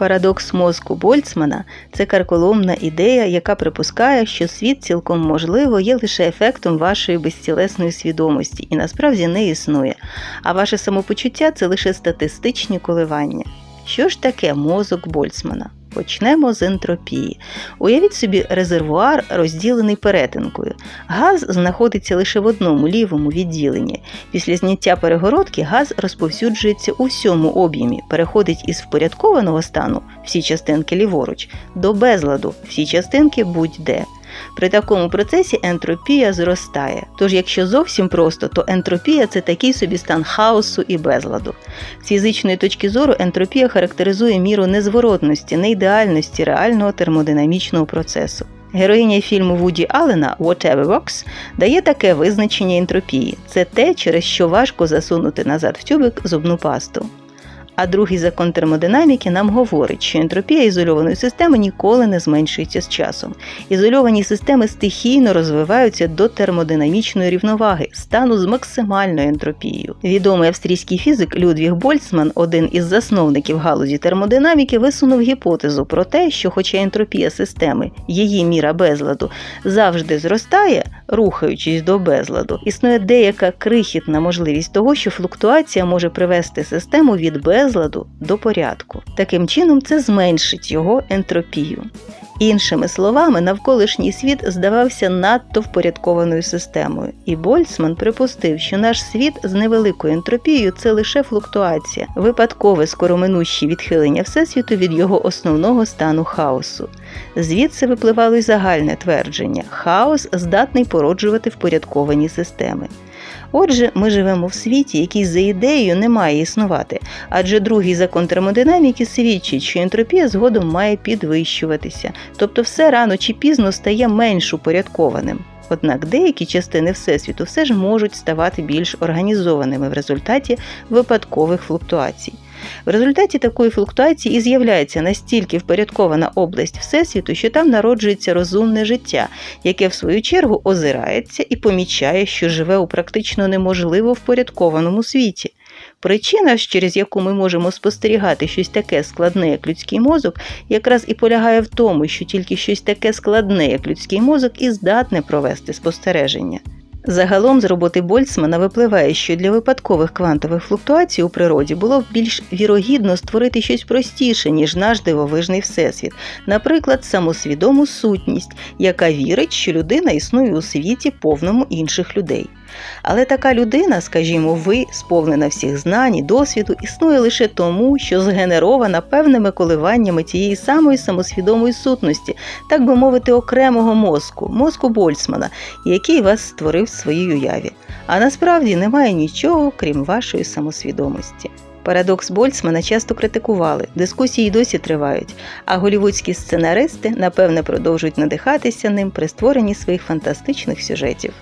Парадокс мозку Больцмана це карколомна ідея, яка припускає, що світ цілком можливо є лише ефектом вашої безцілесної свідомості і насправді не існує, а ваше самопочуття це лише статистичні коливання. Що ж таке мозок Больцмана? Почнемо з ентропії. Уявіть собі резервуар, розділений перетинкою. Газ знаходиться лише в одному лівому відділенні. Після зняття перегородки газ розповсюджується у всьому об'ємі, переходить із впорядкованого стану всі частинки ліворуч до безладу всі частинки будь-де. При такому процесі ентропія зростає. Тож, якщо зовсім просто, то ентропія це такий собі стан хаосу і безладу. З фізичної точки зору ентропія характеризує міру незворотності, неідеальності реального термодинамічного процесу. Героїня фільму Вуді Аллена Whatever Works дає таке визначення ентропії: це те, через що важко засунути назад в тюбик зубну пасту. А другий закон термодинаміки нам говорить, що ентропія ізольованої системи ніколи не зменшується з часом. Ізольовані системи стихійно розвиваються до термодинамічної рівноваги, стану з максимальною ентропією. Відомий австрійський фізик Людвіг Больцман, один із засновників галузі термодинаміки, висунув гіпотезу про те, що, хоча ентропія системи, її міра безладу, завжди зростає, рухаючись до безладу, існує деяка крихітна можливість того, що флуктуація може привести систему від безладу до порядку. Таким чином, це зменшить його ентропію. Іншими словами, навколишній світ здавався надто впорядкованою системою, і Больцман припустив, що наш світ з невеликою ентропією це лише флуктуація, випадкове скороминущі відхилення Всесвіту від його основного стану хаосу. Звідси випливало й загальне твердження: хаос здатний породжувати впорядковані системи. Отже, ми живемо в світі, який за ідеєю не має існувати, адже другий закон термодинаміки свідчить, що ентропія згодом має підвищуватися, тобто все рано чи пізно стає менш упорядкованим. Однак деякі частини Всесвіту все ж можуть ставати більш організованими в результаті випадкових флуктуацій. В результаті такої флуктуації і з'являється настільки впорядкована область Всесвіту, що там народжується розумне життя, яке в свою чергу озирається і помічає, що живе у практично неможливо впорядкованому світі. Причина через яку ми можемо спостерігати щось таке складне, як людський мозок, якраз і полягає в тому, що тільки щось таке складне, як людський мозок, і здатне провести спостереження. Загалом з роботи Больцмана випливає, що для випадкових квантових флуктуацій у природі було б більш вірогідно створити щось простіше, ніж наш дивовижний всесвіт, наприклад, самосвідому сутність, яка вірить, що людина існує у світі повному інших людей. Але така людина, скажімо, ви, сповнена всіх знань і досвіду, існує лише тому, що згенерована певними коливаннями тієї самої самосвідомої сутності, так би мовити, окремого мозку, мозку Больцмана, який вас створив в своїй уяві. А насправді немає нічого, крім вашої самосвідомості. Парадокс Больцмана часто критикували, дискусії досі тривають, а голівудські сценаристи, напевне, продовжують надихатися ним при створенні своїх фантастичних сюжетів.